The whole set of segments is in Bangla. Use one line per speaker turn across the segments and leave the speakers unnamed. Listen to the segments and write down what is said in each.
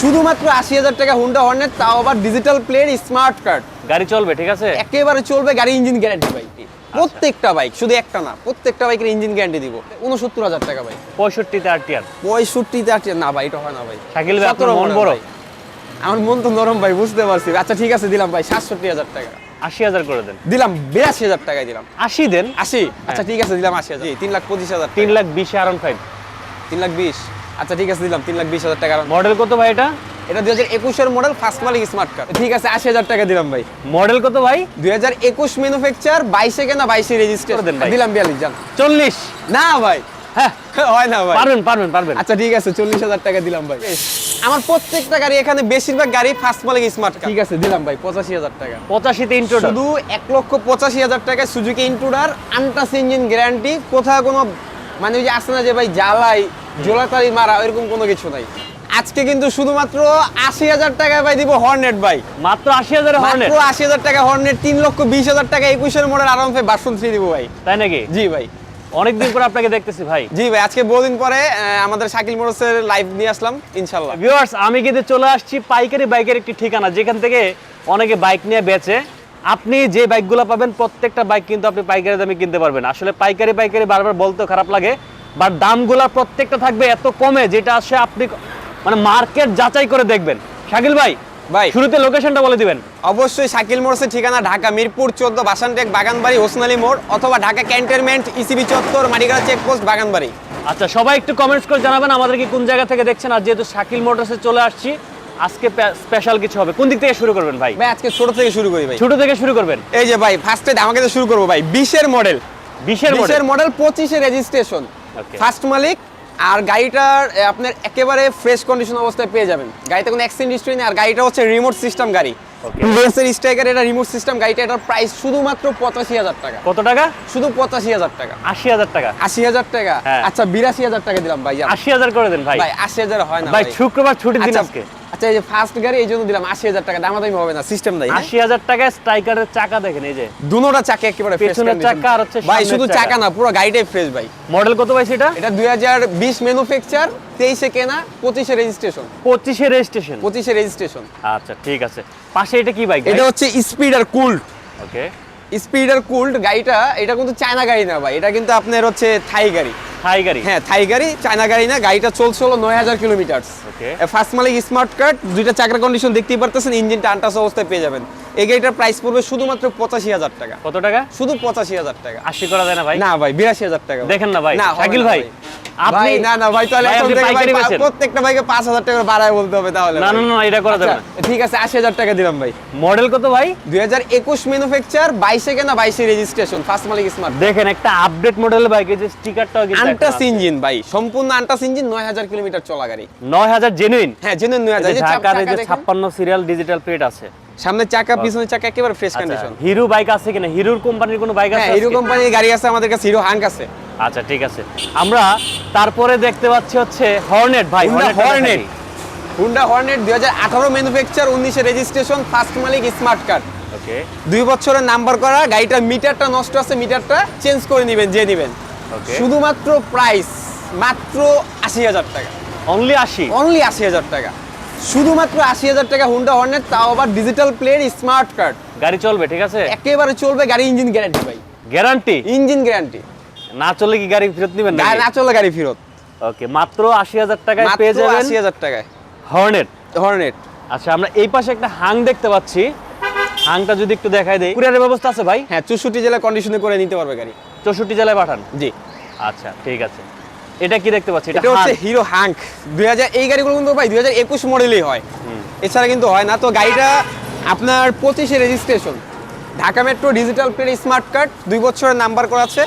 শুধুমাত্র আশি হাজার টাকা হুন্ডা হর্নেট তাও আবার ডিজিটাল প্লের স্মার্ট কার্ড
গাড়ি চলবে ঠিক আছে?
একেবারে চলবে গাড়ি ইঞ্জিন গ্যারান্টি বাইক প্রত্যেকটা বাইক শুধু একটা না প্রত্যেকটা বাইকের ইঞ্জিন গ্যারান্টি দিব। উনসত্তর হাজার টাকা ভাই
পঁয়ষট্টিতে আর
পঁয়ষট্টিতে আর না ভাই এটা হয় না ভাই।
শাকিল ভাই আপনার মন বড়?
আমার মন তো নরম ভাই বুঝতে পারছি। আচ্ছা ঠিক আছে দিলাম ভাই সাতষট্টি হাজার টাকা।
আশি হাজার করে দেন।
দিলাম বিরাশি হাজার টাকায় দিলাম।
আশি দেন?
আশি? আচ্ছা ঠিক আছে দিলাম আশি হাজার। তিন লাখ পঁচিশ হাজার
তিন লাখ বিশে আরন ফাইভ
তিন লাখ বিশ। আচ্ছা ঠিক আছে দিলাম তিন লাখ বিশ হাজার টাকা
মডেল কত ভাই এটা?
এটা দুই হাজার একুশের মডেল ফার্স্ট মালিক স্মার্ট কার্ড ঠিক আছে আশি হাজার টাকা দিলাম ভাই।
মডেল কত ভাই?
দুই হাজার একুশ ম্যানুফ্যাকচার বাইশে কেনা বাইশে
ভাই।
দিলাম বিয়াল্লিশ জান।
চল্লিশ।
না ভাই।
হ্যাঁ।
হয় না ভাই।
পারবেন পারবেন পারবেন।
আচ্ছা ঠিক আছে চল্লিশ হাজার টাকা দিলাম ভাই। আমার প্রত্যেকটা গাড়ি এখানে বেশিরভাগ গাড়ি ফার্স্ট মালিক স্মার্ট ঠিক আছে দিলাম ভাই পঁচাশি হাজার টাকা।
পঁচাশিতে ইন্ট্রোডার
শুধু এক লক্ষ পঁচাশি হাজার টাকায় সুজুকি ইন্টুডার আনটাস ইঞ্জিন গ্যারান্টি কোথাও কোনো মানে ওই যে আসে না যে ভাই জ্বালাই মারা এরকম কোনো কিছু নাই। আজকে কিন্তু শুধুমাত্র আশি হাজার টাকায় ভাই দিব হর্নেট ভাই।
মাত্র আশি হাজার
মাত্র আশি হাজার টাকা হর্নেট তিন লক্ষ বিশ হাজার টাকা একুশের ভাই বাসন থ্রি দিব ভাই।
তাই নাকি?
জি ভাই।
অনেকদিন পর আপনাকে দেখতেছি ভাই।
জি ভাই আজকে বহুদিন পরে আমাদের শাকিল মোটরসের লাইভ নিয়ে আসলাম ইনশাল্লাহ
ভিউয়ার্স আমি কিন্তু চলে আসছি পাইকারি বাইকের একটি ঠিকানা যেখান থেকে অনেকে বাইক নিয়ে বেচে। আপনি যে বাইকগুলো পাবেন প্রত্যেকটা বাইক কিন্তু আপনি পাইকারি দামে কিনতে পারবেন। আসলে পাইকারি পাইকারি বারবার বলতে খারাপ লাগে। বাট দামগুলো প্রত্যেকটা থাকবে এত কমে যেটা আসে আপনি মানে মার্কেট যাচাই করে দেখবেন। শাকিল ভাই
ভাই।
শুরুতে লোকেশনটা বলে দিবেন।
অবশ্যই শাকিল মোড়সের ঠিকানা ঢাকা মিরপুর চোদ্দ বাসানটেক বাগানবাড়ি হোসনালী মোড় অথবা ঢাকা ক্যান্টনমেন্ট ইসিবি চত্বর মারিগাড়া চেকপোস্ট বাগানবাড়ি।
আচ্ছা সবাই একটু কমেন্টস করে জানাবেন আমাদেরকে কোন জায়গা থেকে দেখছেন। আর যেহেতু শাকিল মোটরসে চলে আসছি। আজকে স্পেশাল কিছু হবে। কোন দিক থেকে শুরু করবেন ভাই?
ভাই আজকে ছোট থেকে শুরু করি ভাই।
ছোট থেকে শুরু করবেন?
এই যে ভাই ফার্স্টে আমাকে শুরু করব ভাই। বিশের মডেল
বিশের মডেল
পঁচিশে রেজিস্ট্রেশন. ফার্স্ট মালিক আর গাড়িটার আপনার একেবারে ফ্রেশ কন্ডিশন অবস্থায় পেয়ে যাবেন। গাড়িতে কোনো অ্যাক্সিডেন্ট হিস্ট্রি নেই আর গাড়িটা হচ্ছে রিমোট সিস্টেম গাড়ি।
Okay.
স্ট্রাইকার এটা রিমোট সিস্টেম গাড়িটা এটার প্রাইস শুধুমাত্র পঁচাশি হাজার টাকা।
কত টাকা?
শুধু পঁচাশি হাজার টাকা।
আশি হাজার টাকা।
আশি হাজার টাকা?
হ্যাঁ।
আচ্ছা বিরাশি হাজার টাকা দিলাম ভাই
আশি হাজার করে দেন ভাই।
ভাই আশি হাজার হয় না
ভাই
ভাই।
শুক্রবার ছুটি দিন
আচ্ছা
আজকে।
আচ্ছা এই যে ফার্স্ট গাড়ি এই জন্য দিলাম আশি হাজার টাকা। দামাদামি হবে না সিস্টেম নাই।
আশি হাজার টাকায় স্ট্রাইকারের চাকা দেখেন এই যে।
দুনোটা চাকা একেবারে
পেছনের চাকা আর হচ্ছে
ভাই শুধু
চাকা।
চাকা না পুরো গাড়িটাই ফ্রেশ ভাই।
মডেল কত ভাই সেটা?
এটা দুই হাজার বিশ ম্যানুফ্যাকচার তেইশে কেনা পঁচিশে রেজিস্ট্রেশন
পঁচিশে রেজিস্ট্রেশন
পঁচিশে রেজিস্ট্রেশন
আচ্ছা ঠিক আছে। পাশে এটা কি বাইক
এটা হচ্ছে speed air cooled
okay
speed air cooled গাড়িটা এটা কিন্তু চায়না গাড়ি না ভাই এটা কিন্তু আপনার হচ্ছে থাই গাড়ি।
থাই গাড়ি?
হ্যাঁ থাই গাড়ি চায়না গাড়ি না গাড়িটা চলছে হলো নয় হাজার কিলোমিটার. ফার্স্ট মালিক স্মার্ট কার্ড দুইটা চাকার কন্ডিশন দেখতেই পারতেছেন ইঞ্জিনটা আনটাস অবস্থায় পেয়ে যাবেন। এই গাড়িটার প্রাইস পড়বে শুধুমাত্র পঁচাশি হাজার টাকা।
কত টাকা?
শুধু পঁচাশি হাজার টাকা।
আশি করা যায় না ভাই?
না ভাই বিরাশি হাজার টাকা।
দেখেন না ভাই
না,
শাকিল ভাই আপনি
না না ভাই তাহলে এখন থেকে ভাই
পাইকারি
পা-
বেচেন?
প্রত্যেকটা বাইকে পাঁচ হাজার টাকা বাড়ায় বলতে হবে তাহলে
না না না এটা করা যাবে
আচ্ছা,
না
ঠিক আছে আশি হাজার টাকা দিলাম ভাই।
মডেল কত ভাই?
দুই হাজার একুশ ম্যানুফ্যাকচার বাইশে কেনা বাইশে রেজিস্ট্রেশন ফার্স্ট মালিক স্মার্ট
দেখেন একটা আপডেট মডেল বাইক যে স্টিকারটাও কিন্তু
আন্টাস ইঞ্জিন ভাই। সম্পূর্ণ আন্টাস ইঞ্জিন নয় হাজার কিলোমিটার চলা গাড়ি।
নয় হাজার জেনুইন
হ্যাঁ জেনুইন নয় হাজার। এই যে চাপ-
ঢাকার এই যে
দেখেন।
ছাপ্পান্ন সিরিয়াল ডিজিটাল প্লেট আছে।
সামনে চাকা পিছনে চাকা একেবারে ফ্রেশ কন্ডিশন
হিরো বাইক আছে কিনা? হিরোর কোম্পানির কোনো বাইক আছে
হ্যাঁ হিরো কোম্পানির গাড়ি আছে আমাদের কাছে হিরো হাঙ্ক আছে।
আচ্ছা ঠিক আছে। আমরা তারপরে দেখতে পাচ্ছি হচ্ছে হর্নেট ভাই। দেখাই।
হুন্ডা হর্নেট দুই হাজার আঠারো ম্যানুফ্যাকচার উনিশে রেজিস্ট্রেশন ফার্স্ট মালিক স্মার্ট কার্ড
ওকে
দুই বছরের নাম্বার করা গাড়িটার মিটারটা নষ্ট আছে মিটারটা চেঞ্জ করে নেবেন যে নেবেন. শুধুমাত্র প্রাইস মাত্র আশি হাজার টাকা।
অনলি আশি?
অনলি আশি হাজার টাকা। শুধুমাত্র আশি হাজার টাকা হুন্ডা হর্নেট তাও আবার ডিজিটাল প্লের স্মার্ট কার্ড
গাড়ি চলবে ঠিক আছে?
একেবারে চলবে গাড়ি ইঞ্জিন গ্যারান্টি ভাই।
গ্যারান্টি
ইঞ্জিন গ্যারান্টি
না চলে কি গাড়ি ফেরত নেবেন
না না চলে গাড়ি ফেরত।
ওকে মাত্র আশি হাজার টাকায় পেয়ে যাবেন
আশি হাজার টাকায়।
হর্নেট
হর্নেট
আচ্ছা আমরা এই পাশে একটা হাং দেখতে পাচ্ছি। হাংটা যদি একটু দেখাই দেই। কুরিয়ারের ব্যবস্থা আছে ভাই?
হ্যাঁ চৌষট্টি জেলা কন্ডিশনে করে নিতে পারবে গাড়ি।
চৌষট্টি জেলায় পাঠান?
জি।
আচ্ছা ঠিক আছে। এটা কি দেখতে পাচ্ছি? এটা
হচ্ছে হিরো হাঙ্ক দুই হাজার এই গাড়িগুলো কিন্তু ভাই দুই হাজার একুশ মডেলই হয়। এছাড়া কিন্তু হয় না। তো গাড়িটা আপনার পঁচিশে registration Dhaka metro digital plate smart card দুই বছরের নাম্বার করা আছে।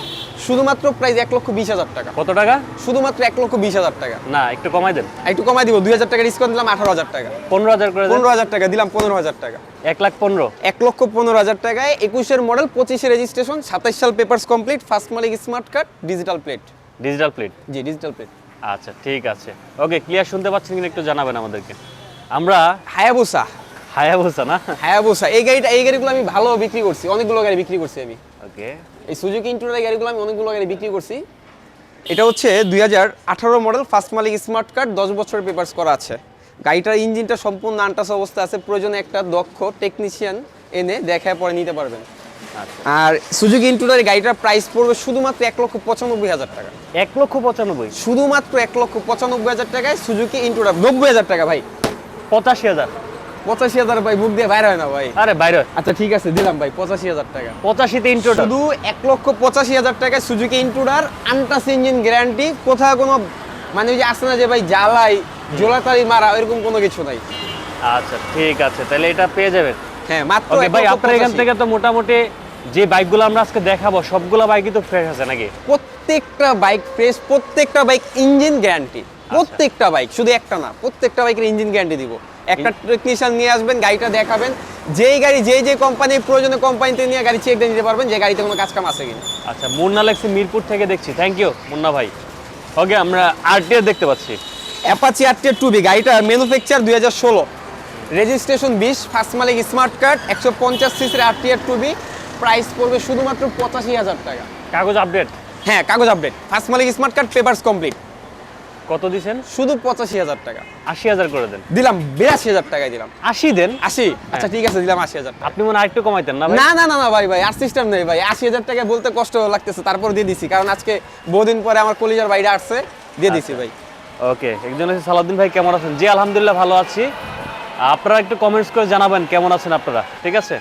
শুধুমাত্র প্রাইস এক লক্ষ বিশ হাজার টাকা।
কত টাকা?
শুধুমাত্র এক লক্ষ বিশ হাজার টাকা।
না একটু কমাই দেন।
একটু কমাই দিব দুই হাজার টাকা ডিসকাউন্ট দিলাম আঠারো হাজার টাকা।
পনেরো হাজার করে
পনেরো হাজার টাকা দিলাম পনেরো হাজার টাকা।
এক লাখ পনেরো।
এক লক্ষ পনেরো হাজার টাকায় একুশের মডেল পঁচিশে রেজিস্ট্রেশন সাতাইশ সাল পেপার্স কমপ্লিট ফার্স্ট মালিক smart card digital plate
digital plate
জি ডিজিটাল প্লেট
আচ্ছা ঠিক আছে। ওকে ক্লিয়ার শুনতে পাচ্ছেন কিনা একটু জানাবেন আমাদেরকে। আমরা
হায়াবুসা।
হায়াবুসা না?
হায়াবুসা। এই গাড়িটা এই গাড়িগুলো আমি ভালো বিক্রি করছি অনেকগুলো গাড়ি বিক্রি করছি আমি।
ওকে
এই সুজুকি ইন্টুরের গাড়িগুলো আমি অনেকগুলো গাড়ি বিক্রি করছি। এটা হচ্ছে দুই হাজার আঠারো মডেল ফার্স্ট মালিক স্মার্ট কার্ড দশ বছরের পেপার্স করা আছে। গাড়িটার ইঞ্জিনটা সম্পূর্ণ আনটাস অবস্থা আছে প্রয়োজনে একটা দক্ষ টেকনিশিয়ান এনে দেখায় পরে নিতে পারবেন।
আচ্ছা।
আর সুজুকি ইন্টুডার গাড়িটার প্রাইস পড়বে শুধুমাত্র এক লক্ষ পঁচানব্বই হাজার টাকা।
এক লক্ষ পঁচানব্বই?
শুধুমাত্র এক লক্ষ পঁচানব্বই হাজার টাকায় সুজুকি ইন্টুডার নব্বই হাজার টাকা ভাই।
পঁচাশি হাজার?
পঁচাশি হাজার ভাই বুক দিয়ে বাইরে হয় না ভাই।
আরে বাইরে
আচ্ছা ঠিক আছে দিলাম ভাই পঁচাশি হাজার টাকা।
পঁচাশিতে ইন্ট্রোটা
শুধু এক লক্ষ পঁচাশি হাজার টাকায় Suzuki intruder untouched engine guarantee কোথাও কোনো মানে ওই যে আসে না যে ভাই জ্বালাই জোলাতালি মারা এরকম কোনো কিছু নাই।
আচ্ছা ঠিক আছে তাহলে এটা পেয়ে যাবেন।
হ্যাঁ মাত্র
ভাই আপনার এখান থেকে তো মোটামুটি যে বাইকগুলো আমরা আজকে দেখাবো সবগুলো বাইকই তো ফ্রেশ আছে নাকি?
প্রত্যেকটা বাইক প্রেস প্রত্যেকটা বাইক ইঞ্জিন গ্যারান্টি প্রত্যেকটা বাইক শুধু একটা না প্রত্যেকটা বাইকের ইঞ্জিন গ্যারান্টি দিব। একটা টেকনিশিয়ান নিয়ে আসবেন গাড়িটা দেখাবেন। যেই গাড়ি যেই যে কোম্পানির প্রয়োজনে কোম্পানিতে নিয়ে গাড়ি চেক দিয়ে নিতে পারবেন যে গাড়িতে কোনো কাজ কাম আছে কিনা।
আচ্ছা মুন্না লেগছি মিরপুর থেকে দেখছি। থ্যাংক ইউ মুন্না ভাই। ওকে আমরা আরটিআর দেখতে পাচ্ছি।
অ্যাপাচি আরটিআর টু বি গাড়িটা ম্যানুফ্যাকচার দুই হাজার ষোলো। রেজিস্ট্রেশন বিশ ফার্স্ট মালিক স্মার্ট কার্ড একশো পঞ্চাশ সিসির আরটিআর টু বি প্রাইস পড়বে শুধুমাত্র পঁচাশি হাজার টাকা।
কাগজ আপডেট
হ্যাঁ কাগজ আপডেট ফার্স্ট মালিক স্মার্ট কার্ড পেপারস কমপ্লিট
কত দিছেন?
শুধু পঁচাশি হাজার টাকা।
আশি হাজার করে দেন।
দিলাম বিরাশি হাজার টাকায় দিলাম।
আশি দেন?
আশি? আচ্ছা ঠিক আছে দিলাম আশি হাজার
আপনি মনে আরেকটু কমাইতেন না
না না না না ভাই ভাই আর সিস্টেম নেই ভাই। আশি হাজার টাকা বলতে কষ্ট লাগতেছে তারপর দিয়ে দিছি। কারণ আজকে বহুদিন পরে আমার কলিজার বাইরে আসছে দিয়ে দিছি ভাই।
ওকে একজন হচ্ছে সালাউদ্দিন ভাই কেমন আছেন? জি আলহামদুলিল্লাহ ভালো আছি। আপনারা একটু কমেন্টস করে জানাবেন কেমন আছেন আপনারা? ঠিক আছে?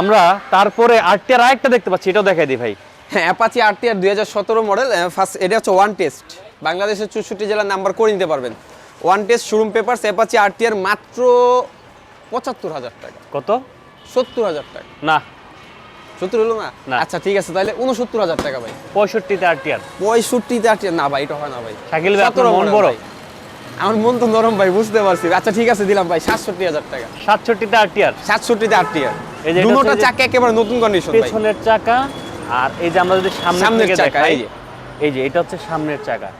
আমরা তারপরে আরটিআর আরেকটা দেখতে পাচ্ছি এটাও দেখাই দিই ভাই।
হ্যাঁ অ্যাপাচি আরটিআর দুই হাজার সতেরো মডেল ফার্স্ট এটা হচ্ছে ওয়ান টেস্ট বাংলাদেশের চৌষট্টি জেলার নাম্বার করে নিতে পারবেন। One test showroom papers Apache RTR মাত্র পঁচাত্তর হাজার টাকা।
কত?
সত্তর হাজার টাকা।
না।
সত্তর হলো না। আচ্ছা ঠিক আছে তাহলে উনসত্তর হাজার টাকা ভাই।
পঁয়ষট্টিতে আরটিআর
পঁয়ষট্টিতে আরটিআর না ভাই এটা হয় না ভাই।
শাকিল ভাই আপনার মন বড়।
আমার মন তো নরম ভাই বুঝতে পারছি। আচ্ছা ঠিক আছে দিলাম ভাই সাতষট্টি হাজার টাকা।
সাতষট্টিতে আরটিআর
সাতষট্টিতে আটটিয়ার
এই যে
দুটোটা চাকা একেবারে নতুন কন্ডিশন ভাই।
পেছনের চাকা আর এই যে আমরা যদি
চাকা, এই যে।
এই যে এটা হচ্ছে সামনের চাকা।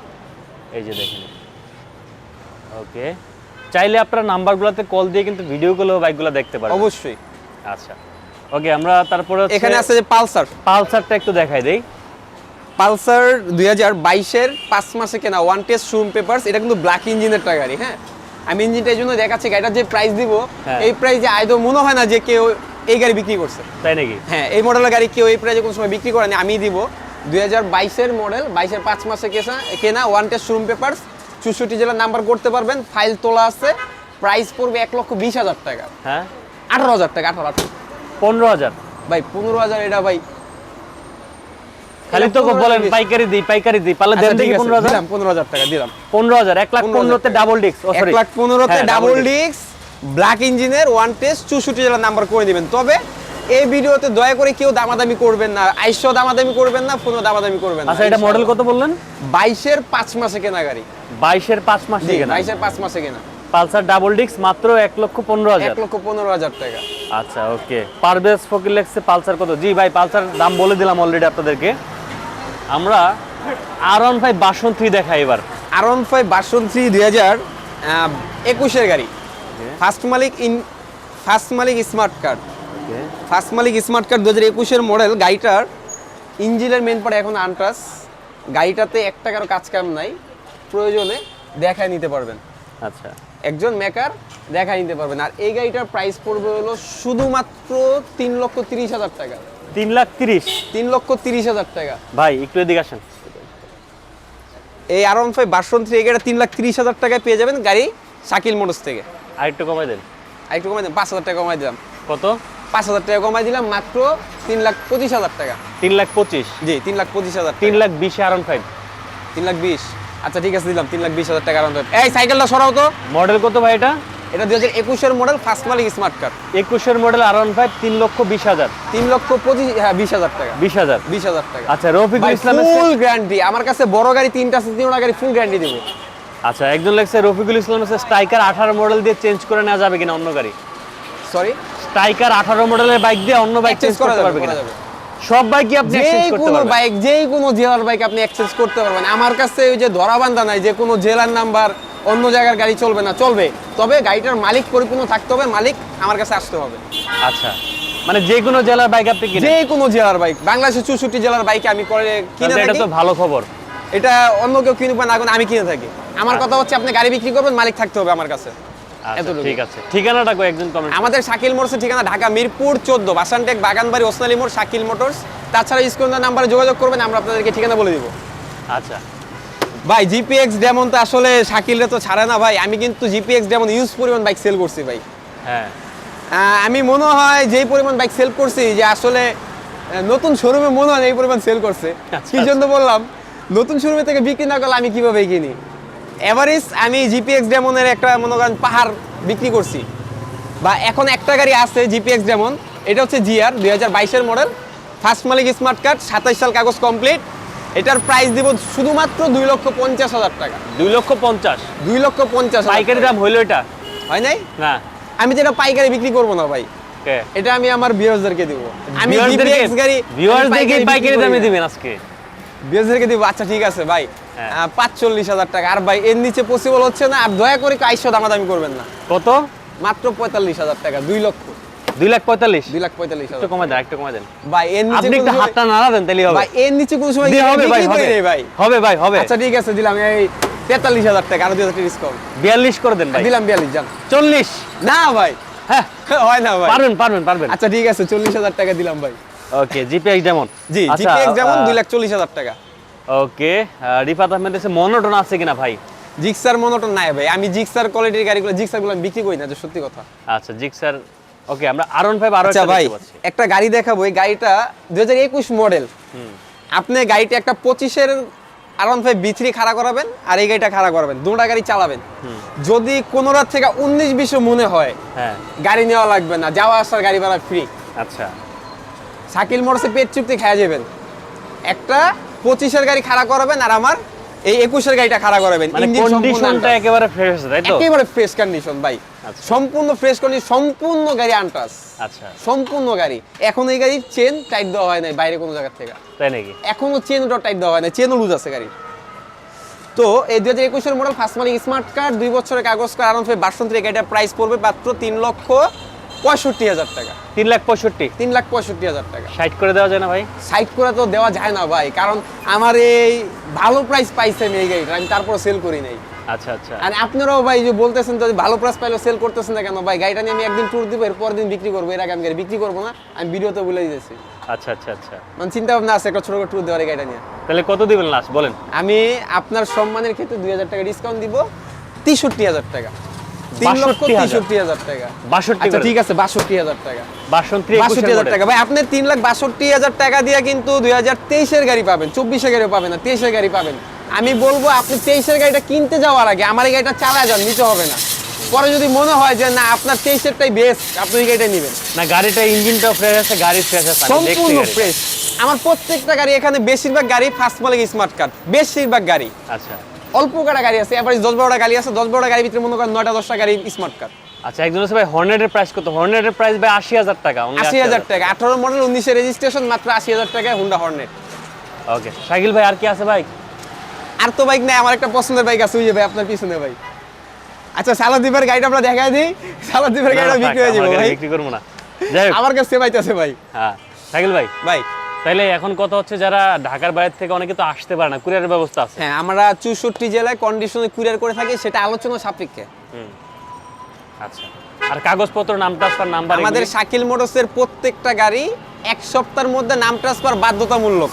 এই যে দেখেন। ওকে। চাইলে আপনারা নাম্বারগুলোতে কল দিয়ে কিন্তু ভিডিওগুলো বাইকগুলো দেখতে পারেন
অবশ্যই।
আচ্ছা। ওকে আমরা তারপরে
এখানে আছে যে পালসার।
পালসারটা একটু দেখাই দেই।
পালসার দুই হাজার বাইশের পাঁচ মাসে কেনা ওয়ান টেস্ট শোরুম পেপারস এটা কিন্তু ব্ল্যাক ইঞ্জিনের টা গাড়ি হ্যাঁ? আমি ইঞ্জিনটা এই জন্য দেখাচ্ছি গাড়িটার যে প্রাইস দিব
হ্যাঁ।
এই প্রাইসে আয়তো মনে হয় না যে কেউ এই গাড়ি বিক্রি করছে।
তাই নাকি?
হ্যাঁ এই মডেলের গাড়ি কেউ এই প্রাইসে কোনো সময় বিক্রি করেনি আমি দিব। দুই হাজার বাইশের মডেল বাইশের পাঁচ মাসে কেনা কেনা ওয়ান টেস্ট শোরুম পেপারস চৌষট্টি জেলার নাম্বার করতে পারবেন ফাইল তোলা আছে প্রাইস পড়বে এক লক্ষ বিশ হাজার টাকা।
হ্যাঁ?
আঠারো হাজার টাকা আঠারো আঠারো
পনেরো হাজার।
ভাই পনেরো হাজার এটা ভাই।
খালি তো বলেন পাইকারি দিই পাইকারি দিই পারলে
আচ্ছা,
দেন
ঠিক
দেখি পনেরো হাজার।
দিলাম পনেরো হাজার টাকা দিলাম।
পনেরো হাজার এক লাখ
15,000
পনেরোতে ডাবল ডিস্ক ও
লাখ পনেরোতে ডাবল ডিস্ক ব্ল্যাক ইঞ্জিনের ওয়ান টেস্ট চৌষট্টি জেলার নাম্বার করে দিবেন। তবে এই ভিডিওতে দয়া করে কেউ দামাদামি করবেন না আইসো দামাদামি করবেন না ফোনও দামাদামি করবেন না
আচ্ছা এটা মডেল কত বললেন?
বাইশের পাঁচ মাসে কেনা গাড়ি
বাইশের পাঁচ মাস
জি
থেকে না
বাইশের পাঁচ মাসে কেনা।
পালসার ডাবল ডিস্ক মাত্র এক লক্ষ পনেরো হাজার।
এক লক্ষ পনেরো হাজার টাকা।
আচ্ছা ওকে। পারভেজ ফকির লেখছে পালসার কত? জি ভাই পালসার দাম বলে দিলাম অলরেডি আপনাদেরকে। আমরা R one five version three দেখাই এবার।
R one five version three দুই হাজার একুশের গাড়ি। ফার্স্ট মালিক ইন ফার্স্ট মালিক স্মার্ট কার্ড ফার্স্ট মালিক স্মার্ট কার্ড দু হাজার একুশের মডেল গাড়িটার ইঞ্জিনের মেন পার্ট এখন আনটাস গাড়িটাতে এক টাকারও কাজ কাম নাই প্রয়োজনে দেখায় নিতে পারবেন।
আচ্ছা।
একজন মেকার দেখায় নিতে পারবেন। আর এই গাড়িটার প্রাইস পড়বে হলো শুধুমাত্র তিন লক্ষ তিরিশ হাজার টাকা।
তিন লাখ তিরিশ?
তিন লক্ষ তিরিশ হাজার টাকা।
ভাই একটু এদিকে আসেন।
এই R one five version three এই গাড়িটা তিন লাখ তিরিশ হাজার টাকায় পেয়ে যাবেন গাড়ি শাকিল মোটরস থেকে।
আর একটু কমাই দেন।
আর একটু কমাই দিলাম পাঁচ হাজার টাকা কমাই দিলাম।
কত?
পাঁচ হাজার টাকা কমাই দিলাম মাত্র তিন লাখ পঁচিশ হাজার টাকা।
তিন লাখ পঁচিশ?
জি তিন লাখ পঁচিশ হাজার
তিন লাখ বিশে আর ফাইভ
তিন লাখ বিশ। আচ্ছা ঠিক আছে দিলাম। তিন লাখ বিশ হাজার টাকা আরাম এই সাইকেলটা সরাও তো।
মডেল কত ভাই এটা?
এটা দুই হাজার একুশের মডেল ফার্স্ট মালিক স্মার্ট কার্ড
একুশের মডেল আর ওয়ান ফাইভ তিন লক্ষ বিশ হাজার।
তিন লক্ষ পঁচিশ হ্যাঁ বিশ হাজার টাকা।
বিশ হাজার।
বিশ হাজার টাকা।
আচ্ছা রফিকুল ইসলামের
ফুল গ্যারান্টি আমার কাছে বড় গাড়ি তিনটা আছে তিনটা গাড়ি ফুল গ্যারান্টি দেবো।
আচ্ছা একজন লেগছে রফিকুল ইসলামের স্ট্রাইকার আঠারো মডেল দিয়ে চেঞ্জ করে নেওয়া যাবে কিনা অন্য গাড়ি?
সরি
স্ট্রাইকার আঠারো মডেলের বাইক দিয়ে অন্য বাইক চেঞ্জ
করা
করতে
যাবে,
পারবে কিনা? সব বাইকই আপনি
যে
এক্সচেঞ্জ করতে
কোনো বাইক জেলার বাইক আপনি এক্সচেঞ্জ করতে পারবেন। আমার কাছে ওই যে ধরাবান্ধা নাই যে কোনো জেলার নাম্বার অন্য জায়গার গাড়ি চলবে না চলবে। তবে গাড়িটার মালিক পরিপূর্ণ থাকতে হবে মালিক আমার কাছে আসতে হবে।
আচ্ছা। মানে যে কোনো জেলার বাইক আপনি কিনে
যে কোনো জেলার বাইক বাংলাদেশের চৌষট্টি জেলার বাইক আমি করে কিনে
এটা তো ভালো খবর।
এটা অন্য কেউ কিনবে না আমি কিনে থাকি। আমার কথা হচ্ছে আপনি গাড়ি বিক্রি করবেন মালিক থাকতে হবে আমার কাছে।
আচ্ছা ঠিক আছে। ঠিকানাটা একজন কমেন্ট
আমাদের শাকিল মোটরসের ঠিকানা ঢাকা মিরপুর চোদ্দ বাসানটেক বাগানবাড়ি ওসনালী মোড় শাকিল মোটরস। তাছাড়া স্ক্রিন নাম্বারে যোগাযোগ করবেন আমরা আপনাদেরকে ঠিকানা বলে দিব।
আচ্ছা।
ভাই জিপিএক্স ডেমন তো আসলে শাকিলরে তো ছাড়ে না ভাই। আমি কিন্তু জিপিএক্স ডেমন ইউজ পরিমাণ বাইক সেল করছি ভাই।
হ্যাঁ।
আমি মনে হয় যেই পরিমাণ বাইক সেল করছি যে আসলে নতুন শোরুমে মনে হয় এই পরিমাণ সেল করছে।
আচ্ছা,
কি জন্য বললাম নতুন শোরুমে থেকে বিক্রি না করলে আমি কীভাবে কিনি? এভারেজ আমি জিপিএক্স ডেমনের একটা মনে করেন পাহাড় বিক্রি করছি। বা এখন একটা গাড়ি আছে জিপিএক্স ডেমন এটা হচ্ছে জিআর দুই হাজার বাইশের মডেল ফার্স্ট মালিক স্মার্ট কার্ড সাতাইশ সাল কাগজ কমপ্লিট এটার প্রাইস দিব শুধুমাত্র দুই লক্ষ পঞ্চাশ হাজার টাকা।
দুই লক্ষ পঞ্চাশ?
দুই লক্ষ পঞ্চাশ
পাইকারি দাম হইল এটা?
হয় নাই?
না।
আমি যেটা পাইকারি বিক্রি করব না ভাই। এটা আমি আমার ভিউয়ার্সদেরকে দিব। আমি জিপিএক্স গাড়ি
ভিউয়ারদেরকে পাইকারি দামে দিবেন আজকে?
ভিউয়ার্সদেরকে দিব। আচ্ছা ঠিক আছে ভাই। পাঁচচল্লিশ হাজার টাকা। আর ভাই এর নিচে পসিবল হচ্ছে না। আর দয়া করে আইসো দামাদামি করবেন না।
কত?
মাত্র পঁয়তাল্লিশ হাজার টাকা দুই লক্ষ।
দুই লাখ পঁয়তাল্লিশ?
দুই লাখ পঁয়তাল্লিশ
একটু কমে দেন একটু কমে দেন।
ভাই এর নিচে
আপনি একটু হাতটা নাড়া দেন তাহলেই হবে।
ভাই এর নিচে কোনো সময়
হবে ভাই হবে।
ভাই।
হবে ভাই হবে।
আচ্ছা ঠিক আছে দিলাম। এই তেতাল্লিশ হাজার টাকা আরও দুই হাজার ডিসকাউন্ট
বিয়াল্লিশ করে দেন ভাই।
দিলাম বিয়াল্লিশ জান।
চল্লিশ।
না ভাই।
হ্যাঁ।
হয় না ভাই।
পারবেন পারবেন পারবেন।
আচ্ছা ঠিক আছে চল্লিশ হাজার টাকা দিলাম ভাই।
ওকে জিপিএক্স যেমন।
জি
আচ্ছা,
জিপিএক্স যেমন দুই লাখ চল্লিশ হাজার টাকা।
ওকে রিফাত আহমেদ এসে মনোটন আছে কিনা ভাই?
জিক্সার মনোটন নাই ভাই। আমি জিক্সার কোয়ালিটির গাড়িগুলো জিক্সারগুলো আমি বিক্রি করি না যে সত্যি কথা।
আচ্ছা জিক্সার ওকে আমরা আরন ফাইভ আরও
আচ্ছা
একটা
ভাই একটা গাড়ি দেখাবো। এই গাড়িটা দুই হাজার একুশ মডেল আপনি গাড়িটা একটা পঁচিশের আরাউন্ড ফাইভ বি থ্রি খাড়া করাবেন আর এই গাড়িটা খাড়া করাবেন দুটা গাড়ি চালাবেন। যদি কোনো রাত থেকে উনিশ বিশে মনে হয়
হ্যাঁ।
গাড়ি নেওয়া লাগবে না যাওয়া আসার গাড়ি ভাড়া ফ্রি
আচ্ছা।
শাকিল মোটরসে পেট চুক্তি খেয়ে যাবেন। একটা পঁচিশের গাড়ি খাড়া করাবেন আর আমার এই একুশের গাড়িটা খাড়া করাবেন।
মানে
সম্পূর্ণ
কন্ডিশনটা একেবারে ফ্রেশ তাই তো?
একেবারে ফ্রেশ কন্ডিশন ভাই।
আচ্ছা।
সম্পূর্ণ ফ্রেশ কন্ডিশন সম্পূর্ণ গাড়ি আনটাস
আচ্ছা।
সম্পূর্ণ গাড়ি। এখন এই গাড়ির চেন টাইট দেওয়া হয় নাই বাইরে কোনো জায়গা থেকে।
তাই নাকি?
এখনও চেন ওটা টাইট দেওয়া হয় না চেনও লুজ আছে গাড়ির। তো এই দুই হাজার একুশের মডেল ফার্স্ট মালিক স্মার্ট কার্ড দুই বছরের কাগজ কার আরাম বাসন থেকে গাড়িটার প্রাইস পড়বে মাত্র তিন লক্ষ পঁয়ষট্টি হাজার টাকা।
তিন লাখ পঁয়ষট্টি?
তিন লাখ পঁয়ষট্টি হাজার টাকা।
ষাট করে দেওয়া যায় না ভাই?
সাইড করে তো দেওয়া যায় না ভাই কারণ আমার এই ভালো প্রাইস পাইছে আমি এই গাড়িটা আমি তারপর সেল করি নাই।
আচ্ছা আচ্ছা।
আর আপনারাও ভাই যে বলতেছেন তো ভালো প্রাইস পাইলে সেল করতেছেন না কেন ভাই গাড়িটা নিয়ে আমি একদিন ট্যুর দিব এর পরের দিন বিক্রি করব এর আগে আমি গাড়ি বিক্রি করব না আমি ভিডিওতে বলে দিতেছি।
আচ্ছা আচ্ছা আচ্ছা।
মানে চিন্তা ভাবনা আছে একটা ছোট করে ট্যুর দেওয়ার গাড়িটা নিয়ে।
তাহলে কত দিবেন লাস্ট বলেন?
আমি আপনার সম্মানের ক্ষেত্রে দুই হাজার টাকা ডিসকাউন্ট দিব তেষট্টি হাজার টাকা। তিন লক্ষ তেষট্টি হাজার টাকা।
62
আচ্ছা ঠিক আছে বাষট্টি হাজার টাকা। বাষট্টি হাজার টাকা। ভাই আপনি তিন লাখ বাষট্টি হাজার টাকা দিয়ে কিন্তু দুই হাজার তেইশের গাড়ি পাবেন চব্বিশের গাড়ি পাবেন না তেইশের গাড়ি পাবেন। আমি বলব আপনি তেইশের গাড়িটা কিনতে যাওয়ার আগে আমার এই গাড়িটা চালা যান নিতে হবে না। পরে যদি মনে হয় যে না আপনার তেইশেরটাই বেস্ট আপনি এই গাড়িটা নেবেন।
না গাড়িটা ইঞ্জিনটাও ফ্রেশ আছে গাড়ি ফ্রেশ আছে
সম্পূর্ণ ফ্রেশ আমার প্রত্যেকটা গাড়ি এখানে বেশিরভাগ গাড়ি ফার্স্ট মালিক স্মার্ট কার্ড বেশিরভাগ গাড়ি।
আচ্ছা।
অল্প কটা গাড়ি আছে? এভারেজ দশ বারোটা গাড়ি আছে দশ বারোটা গাড়ির ভিতরে মনে করেন নয়টা দশটা গাড়ি স্মার্ট কার্ড
আচ্ছা একজন আছে ভাই হর্নেটের প্রাইস কত? হর্নেটের প্রাইস ভাই আশি হাজার টাকা
আশি হাজার টাকা। আঠারো মডেল উনিশের রেজিস্ট্রেশন মাত্র আশি হাজার টাকায় হুন্ডা হর্নেট
ওকে শাকিল ভাই আর কি আছে ভাই
আর তো বাইক নাই আমার একটা পছন্দের বাইক আছে ওই যে ভাই আপনার পিছনে ভাই। আচ্ছা সালাদ্বীপের গাড়িটা আমরা দেখাই দিই। সালাদ্বীপের গাড়িটা বিক্রি হয়ে যাবে ভাই।
বিক্রি করব না।
আমার কাছে বাইতেছে ভাই।
হ্যাঁ শাকিল ভাই।
ভাই
তাইলে এখন কথা হচ্ছে যারা ঢাকার বাইরে থেকে অনেকে তো আসতে পারে না কুরিয়ারের ব্যবস্থা আছে।
হ্যাঁ আমরা চৌষট্টি জেলায় কন্ডিশনে কুরিয়ার করে থাকি সেটা আলোচনা সাপেক্ষে।
আচ্ছা। আর কাগজপত্র নাম ট্রান্সফার নাম্বার
আমাদের শাকিল মোটরসের প্রত্যেকটা গাড়ি এক সপ্তাহের মধ্যে নাম ট্রান্সফার বাধ্যতামূলক।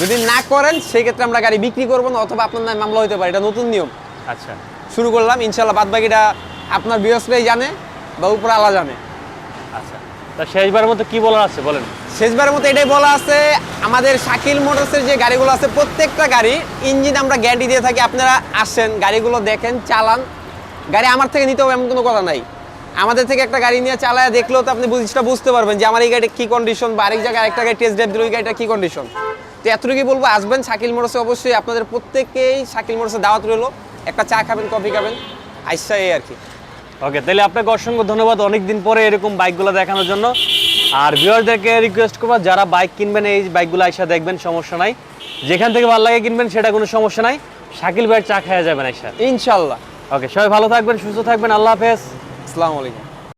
যদি না করেন সেক্ষেত্রে আমরা গাড়ি বিক্রি করব না অথবা আপনার নামে মামলা হতে পারে এটা নতুন নিয়ম।
আচ্ছা।
শুরু করলাম ইনশাল্লাহ বাদ বাকিটা আপনার বৃহস্পতি জানে বা উপরে আলা জানে।
আচ্ছা। তা শেষবারের মতো কি বলার আছে বলেন?
শেষবারের মতো এটাই বলা আছে, আমাদের শাকিল মোটরসের যে গাড়িগুলো আছে, প্রত্যেকটা গাড়ি ইঞ্জিন আমরা গ্যারান্টি দিয়ে থাকি, আপনারা আসেন, গাড়িগুলো দেখেন, চালান। গাড়ি আমার থেকে নিতে হবে এমন কোনো কথা নাই। আমাদের থেকে একটা গাড়ি নিয়ে চালায় দেখলেও তো আপনি বুঝটা বুঝতে পারবেন যে আমার এই গাড়িটা কী কন্ডিশন বা আরেক জায়গায় আরেকটা গাড়ি টেস্ট ড্রাইভ দিল ওই গাড়িটা কী কন্ডিশন তো এতটুকুই বলব, আসবেন শাকিল মোটরসে অবশ্যই, আপনাদের প্রত্যেককেই শাকিল মোটরসে দাওয়াত রইল। একটা চা খাবেন, কফি খাবেন, আইসা এই আর কি।
ওকে তাহলে আপনাকে অসংখ্য ধন্যবাদ অনেকদিন পরে এরকম বাইকগুলো দেখানোর জন্য। আর ভিউয়ারদেরকে রিকোয়েস্ট করব যারা বাইক কিনবেন এই বাইকগুলো আইসা দেখবেন সমস্যা নাই। যেখান থেকে ভালো লাগে কিনবেন সেটা কোনো সমস্যা নাই। শাকিল ভাইয়ের চা খাওয়া যাবেন আইসা।
ইনশাল্লাহ।
ওকে সবাই ভালো থাকবেন সুস্থ থাকবেন আল্লাহ হাফেজ।
আসসালামু আলাইকুম।